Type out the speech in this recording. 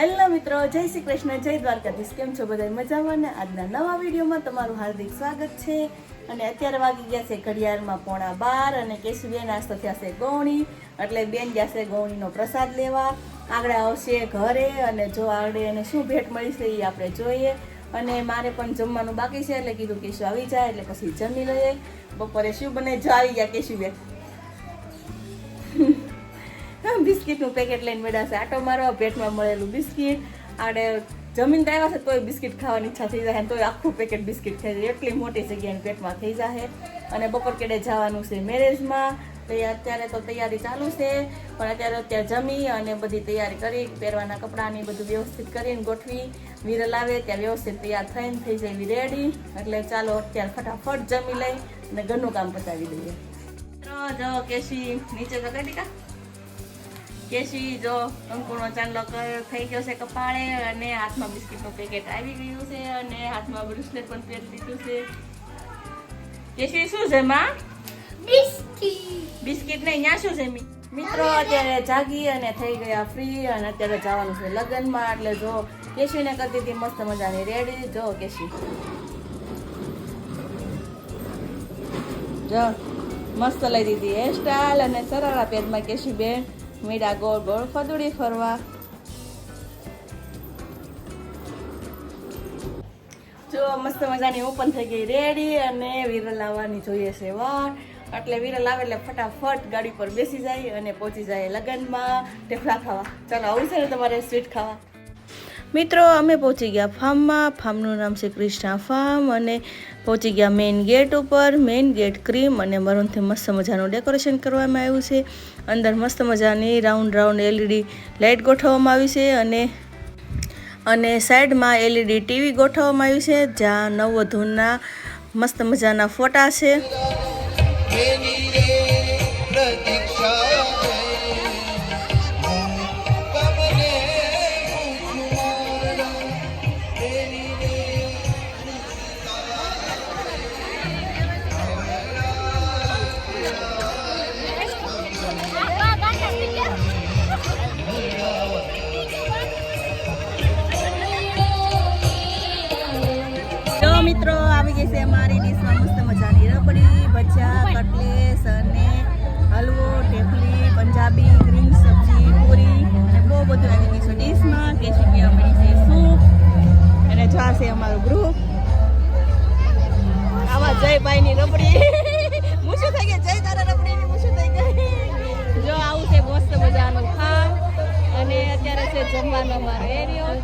Hello મિત્રો, જય શ્રી કૃષ્ણ, જય દ્વારકાધીશ. કેમ છો બધા મજામાં ને? આજના નવા વિડીયોમાં તમારું હાર્દિક સ્વાગત છે. અને અત્યારે વાગી ગયા છે ઘડિયાળમાં પોણા બાર અને કેશુબેન નાસ્તો થયા છે ગૌણી. એટલે બેન ગયા છે ગૌણીનો પ્રસાદ લેવા. આગળ આવશે ઘરે અને જો આગળ એને શું ભેટ મળી એ આપણે જોઈએ. અને મારે પણ જમવાનું બાકી છે એટલે કીધું કેશુ આવી જાય એટલે પછી જમી લઈએ. બપોરે શું બને? જો આવી ગયા કેશુબેન બિસ્કિટનું પેકેટ લઈને છે. આટો મારવા પેટમાં મળેલું બિસ્કિટ. આડે જમીન તો આવ્યા છે તોય બિસ્કિટ ખાવાની ઈચ્છા થઈ જાય તોય આખું પેકેટ બિસ્કિટ ખાઈ જાય. એટલી મોટી જગ્યાની પેટમાં થઈ જાય અને બપોર કેડે જવાનું છે મેરેજમાં. અત્યારે તો તૈયારી ચાલુ છે. પણ અત્યારે અત્યારે જમી અને બધી તૈયારી કરી, પહેરવાના કપડાની બધું વ્યવસ્થિત કરીને ગોઠવી. વિરલ આવે ત્યાં વ્યવસ્થિત તૈયાર થઈને થઈ જાય રેડી. એટલે ચાલો અત્યારે ફટાફટ જમી લઈ અને ઘરનું કામ પતાવી દઈએ. જો કેશી, નીચે તો કઈ કા કેશી જો અંકુરનો ચાંદલો થઈ ગયો છે કપાળે અને હાથમાં બિસ્કિટનું પેકેટ આવી ગયું છે અને હાથમાં બ્રુસલેટ પણ પહેરી દીધું છે. કેશી શું છે માં? બિસ્કિટ. નહીં ત્યાં શું છે મિત્રો અત્યારે જાગી અને થઈ ગયા ફ્રી અને અત્યારે જવાનું છે લગ્નમાં એટલે જો કેશીને કરતી હતી મસ્ત મજાની રેડી. જો કેશી જો મસ્ત લઈ દીધી હેર સ્ટાઇલ અને સરારા પેજમાં કેશી બેન? મીડા ગોળ ગોળ ફદુડી ફરવા. જો, મસ્ત મજાની ઓપન થઈ ગઈ રેડી અને વિરલ આવવાની જોઈએ છે વાર એટલે વિરલ આવે એટલે ફટાફટ ગાડી પર બેસી જાય અને પહોંચી જાય લગ્નમાં. ટેફલા ખાવા. ચાલો, આવું છે ને તમારે સ્વીટ ખાવા? મિત્રો, અમે પહોંચી ગયા ફાર્મમાં. ફાર્મનું નામ છે ક્રિષ્ણા ફાર્મ અને પહોંચી ગયા મેઇન ગેટ ઉપર. મેઇન ગેટ ક્રીમ અને મરૂનથી મસ્ત મજાનું ડેકોરેશન કરવામાં આવ્યું છે. અંદર મસ્ત મજાની રાઉન્ડ રાઉન્ડ એલઈડી લાઇટ ગોઠવવામાં આવી છે અને અને સાઈડમાં એલઈડી ટીવી ગોઠવવામાં આવ્યું છે, જ્યાં નવવધુના મસ્ત મજાના ફોટા છે. કેસી પીવા મળી છે સૂપ અને જો આ છે અમારું ગ્રુપ આવા જયભાઈની રબડી. મૂછું થઈ ગઈ. જય તારા રબડીની મૂછું થઈ ગઈ. જો આવું છે મસ્ત મજાનું ખા અને અત્યારે છે જમવાનો અમારો એરિયો